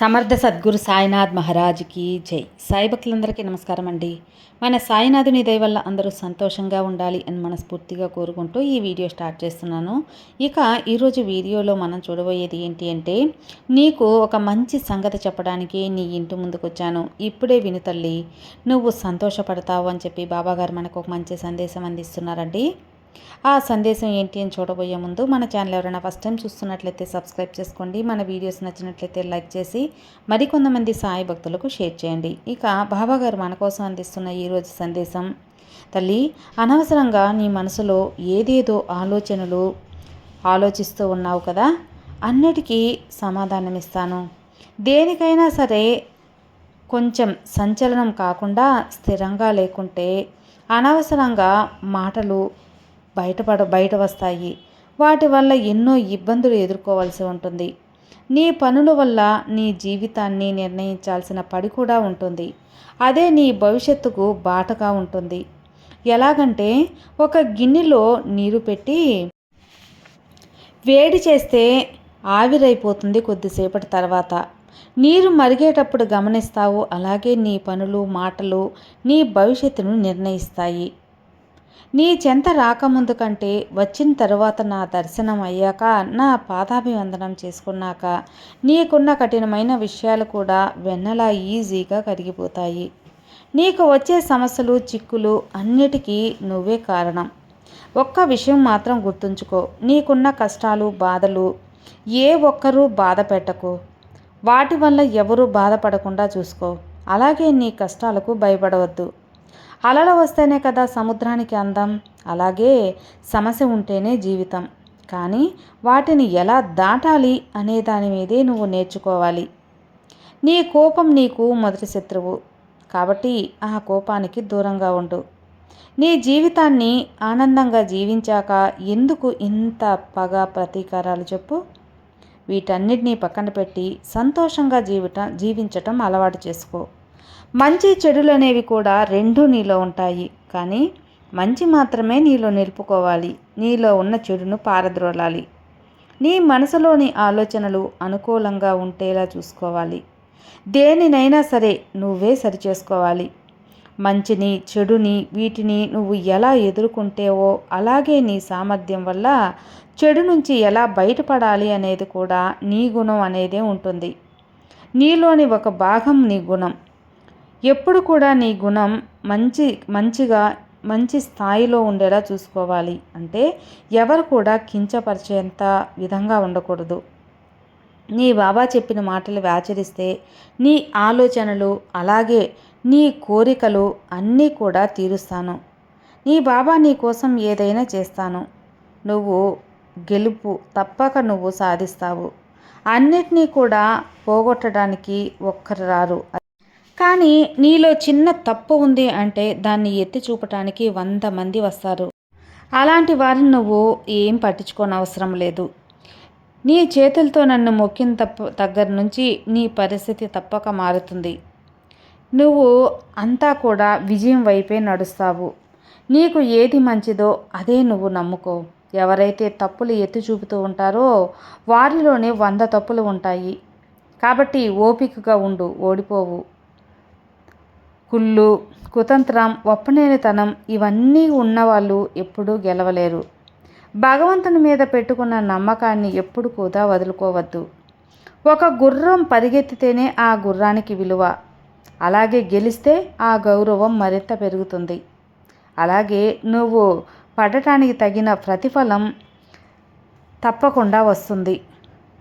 సమర్థ సద్గురు సాయినాథ్ మహారాజ్కి జై. సాయిభక్తులందరికీ నమస్కారం అండి. మన సాయినాథుని దయ వల్ల అందరూ సంతోషంగా ఉండాలి అని మనస్ఫూర్తిగా కోరుకుంటూ ఈ వీడియో స్టార్ట్ చేస్తున్నాను. ఇక ఈరోజు వీడియోలో మనం చూడబోయేది ఏంటి అంటే నీకు ఒక మంచి సంగతి చెప్పడానికి నీ ఇంటి ముందుకు వచ్చాను ఇప్పుడే విను తల్లి నువ్వు సంతోషపడతావు అని చెప్పి బాబాగారు మనకు ఒక మంచి సందేశం అందిస్తున్నారండి. ఆ సందేశం ఏంటి అని చూడబోయే ముందు మన ఛానల్ ఎవరైనా ఫస్ట్ టైం చూస్తున్నట్లయితే సబ్స్క్రైబ్ చేసుకోండి. మన వీడియోస్ నచ్చినట్లయితే లైక్ చేసి మరికొంతమంది సాయి భక్తులకు షేర్ చేయండి. ఇక బాబాగారు మన కోసం అందిస్తున్న ఈరోజు సందేశం తల్లి అనవసరంగా నీ మనసులో ఏదేదో ఆలోచనలు ఆలోచిస్తూ ఉన్నావు కదా అన్నిటికీ సమాధానం ఇస్తాను. దేనికైనా సరే కొంచెం సంచలనం కాకుండా స్థిరంగా లేకుంటే అనవసరంగా మాటలు బయటపడ బయట వస్తాయి వాటి వల్ల ఎన్నో ఇబ్బందులు ఎదుర్కోవాల్సి ఉంటుంది. నీ పనుల వల్ల నీ జీవితాన్ని నిర్ణయించాల్సిన పడి కూడా ఉంటుంది. అదే నీ భవిష్యత్తుకు బాటగా ఉంటుంది. ఎలాగంటే ఒక గిన్నెలో నీరు పెట్టి వేడి చేస్తే ఆవిరైపోతుంది కొద్దిసేపటి తర్వాత. నీరు మరిగేటప్పుడు గమనిస్తావు అలాగే నీ పనులు మాటలు నీ భవిష్యత్తును నిర్ణయిస్తాయి. నీ చెంత రాకముందు కంటే వచ్చిన తరువాత నా దర్శనం అయ్యాక నా పాదాభివందనం చేసుకున్నాక నీకున్న కఠినమైన విషయాలు కూడా వెన్నలా ఈజీగా కరిగిపోతాయి. నీకు వచ్చే సమస్యలు చిక్కులు అన్నిటికీ నువ్వే కారణం. ఒక్క విషయం మాత్రం గుర్తుంచుకో. నీకున్న కష్టాలు బాధలు ఏ ఒక్కరూ బాధ పెట్టకు. వాటి వల్ల ఎవరూ బాధపడకుండా చూసుకో. అలాగే నీ కష్టాలకు భయపడవద్దు. అలలు వస్తేనే కదా సముద్రానికి అందం. అలాగే సమస్య ఉంటేనే జీవితం. కానీ వాటిని ఎలా దాటాలి అనే దాని మీదే నువ్వు నేర్చుకోవాలి. నీ కోపం నీకు మొదటి శత్రువు. కాబట్టి ఆ కోపానికి దూరంగా ఉండు. నీ జీవితాన్ని ఆనందంగా జీవించాక ఎందుకు ఇంత పగ ప్రతీకారాలు చెప్పు? వీటన్నిటినీ పక్కన పెట్టి సంతోషంగా జీవిట జీవించటం అలవాటు చేసుకో. మంచి చెడులు అనేవి కూడా రెండూ నీలో ఉంటాయి. కానీ మంచి మాత్రమే నీలో నిలుపుకోవాలి. నీలో ఉన్న చెడును పారద్రోలాలి. నీ మనసులోని ఆలోచనలు అనుకూలంగా ఉండేలా చూసుకోవాలి. దేనినైనా సరే నువ్వే సరిచేసుకోవాలి. మంచిని చెడుని వీటిని నువ్వు ఎలా ఎదుర్కొంటేవో అలాగే నీ సామర్థ్యం వల్ల చెడు నుంచి ఎలా బయటపడాలి అనేది కూడా నీ గుణం అనేదే ఉంటుంది. నీలోని ఒక భాగం నీ గుణం. ఎప్పుడు కూడా నీ గుణం మంచి మంచిగా మంచి స్థాయిలో ఉండేలా చూసుకోవాలి. అంటే ఎవరు కూడా కించపరిచేంత విధంగా ఉండకూడదు. నీ బాబా చెప్పిన మాటలు ఆచరిస్తే నీ ఆలోచనలు అలాగే నీ కోరికలు అన్నీ కూడా తీరుస్తాను. నీ బాబా నీ కోసం ఏదైనా చేస్తాను. నువ్వు గెలుపు తప్పక నువ్వు సాధిస్తావు. అన్నిటినీ కూడా పోగొట్టడానికి ఒక్కరు రారు. కానీ నీలో చిన్న తప్పు ఉంది అంటే దాన్ని ఎత్తి చూపటానికి వంద మంది వస్తారు. అలాంటి వారిని నువ్వు ఏం పట్టించుకోనవసరం లేదు. నీ చేతులతో నన్ను మొక్కిన తప్ప దగ్గర నుంచి నీ పరిస్థితి తప్పక మారుతుంది. నువ్వు అంతా కూడా విజయం వైపే నడుస్తావు. నీకు ఏది మంచిదో అదే నువ్వు నమ్ముకో. ఎవరైతే తప్పులు ఎత్తి చూపుతూ ఉంటారో వారిలోనే వంద తప్పులు ఉంటాయి. కాబట్టి ఓపికగా ఉండు ఓడిపోవు. కుళ్ళు కుతంత్రం ఒప్పనేనితనం ఇవన్నీ ఉన్నవాళ్ళు ఎప్పుడూ గెలవలేరు. భగవంతుని మీద పెట్టుకున్న నమ్మకాన్ని ఎప్పుడు కూడా వదులుకోవద్దు. ఒక గుర్రం పరిగెత్తితేనే ఆ గుర్రానికి విలువ. అలాగే గెలిస్తే ఆ గౌరవం మరింత పెరుగుతుంది. అలాగే నువ్వు పడటానికి తగిన ప్రతిఫలం తప్పకుండా వస్తుంది.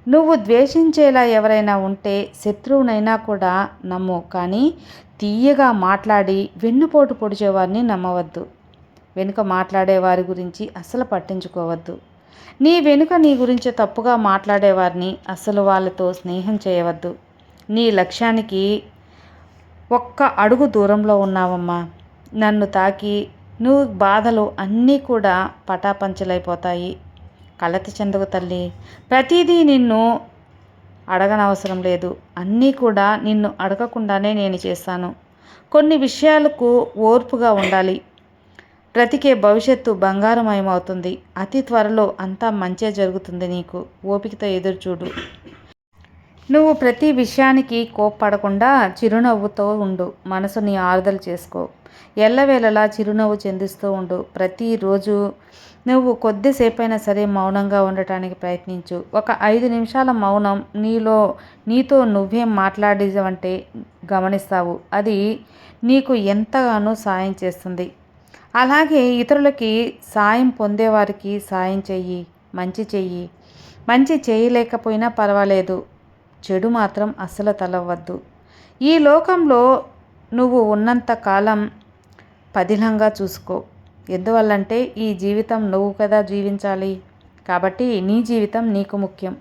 నువ్వు ద్వేషించేలా ఎవరైనా ఉంటే శత్రువునైనా కూడా నమ్ము. కానీ తీయగా మాట్లాడి వెన్నుపోటు పొడిచేవారిని నమ్మవద్దు. వెనుక మాట్లాడే వారి గురించి అస్సలు పట్టించుకోవద్దు. నీ వెనుక నీ గురించి తప్పుగా మాట్లాడేవారిని అస్సలు వాళ్ళతో స్నేహం చేయవద్దు. నీ లక్ష్యానికి ఒక్క అడుగు దూరంలో ఉన్నావమ్మా. నన్ను తాకి నువ్వు బాధలు అన్నీ కూడా పటాపంచలైపోతాయి. కలతి చెందుకు తల్లి. ప్రతిదీ నిన్ను అడగనవసరం లేదు. అన్నీ కూడా నిన్ను అడగకుండానే నేను చేస్తాను. కొన్ని విషయాలకు ఓర్పుగా ఉండాలి. బ్రతికే భవిష్యత్తు బంగారమయమవుతుంది. అతి త్వరలో అంతా మంచే జరుగుతుంది నీకు. ఓపికతో ఎదురు చూడు నువ్వు ప్రతి విషయానికి కోప్పడకుండా చిరునవ్వుతో ఉండు. మనసుని ఆరుదల చేసుకో. ఎల్లవేళలా చిరునవ్వు చెందిస్తూ ఉండు. ప్రతిరోజు నువ్వు కొద్దిసేపైనా సరే మౌనంగా ఉండటానికి ప్రయత్నించు. ఒక ఐదు నిమిషాల మౌనం నీలో నీతో నువ్వేం మాట్లాడేవంటే గమనిస్తావు. అది నీకు ఎంతగానో సాయం చేస్తుంది. అలాగే ఇతరులకి సాయం పొందేవారికి సాయం చెయ్యి. మంచి చెయ్యి. మంచి చేయలేకపోయినా పర్వాలేదు. చెడు మాత్రం అస్సలు తలవద్దు ఈ లోకంలో నువ్వు ఉన్నంత కాలం పదిలంగా చూసుకో. ఎందువల్లంటే ఈ జీవితం నువ్వు కదా జీవించాలి. కాబట్టి నీ జీవితం నీకు ముఖ్యం.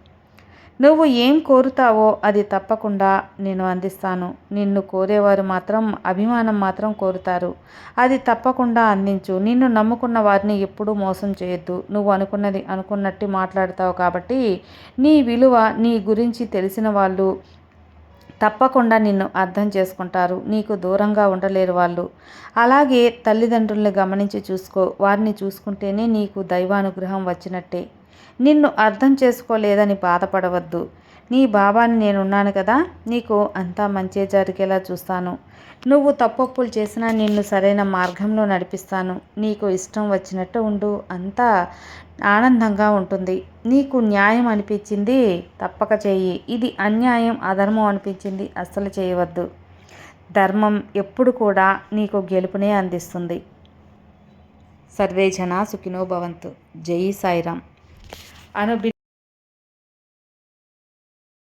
నువ్వు ఏం కోరుతావో అది తప్పకుండా నేను అందిస్తాను. నిన్ను కోరేవారు మాత్రం అభిమానం మాత్రం కోరుతారు. అది తప్పకుండా అందించు. నిన్ను నమ్ముకున్న వారిని ఎప్పుడూ మోసం చేయొద్దు. నువ్వు అనుకున్నది అనుకున్నట్టు మాట్లాడతావు కాబట్టి నీ విలువ నీ గురించి తెలిసిన వాళ్ళు తప్పకుండా నిన్ను అర్థం చేసుకుంటారు. నీకు దూరంగా ఉండలేరు వాళ్ళు. అలాగే తల్లిదండ్రుల్ని గమనించి చూసుకో. వారిని చూసుకుంటేనే నీకు దైవానుగ్రహం వచ్చినట్టే. నిన్ను అర్థం చేసుకోలేదని బాధపడవద్దు. నీ బాబాని నేనున్నాను కదా. నీకు అంతా మంచి జరిగేలా చూస్తాను. నువ్వు తప్పొప్పులు చేసినా నిన్ను సరైన మార్గంలో నడిపిస్తాను. నీకు ఇష్టం వచ్చినట్టు ఉండు. అంతా ఆనందంగా ఉంటుంది. నీకు న్యాయం అనిపించింది తప్పక చేయి ఇది అన్యాయం అధర్మం అనిపించింది అస్సలు చేయవద్దు. ధర్మం ఎప్పుడు కూడా నీకు గెలుపునే అందిస్తుంది. సర్వే జన సుఖినో భవంతు. జై సాయిరామ్. అను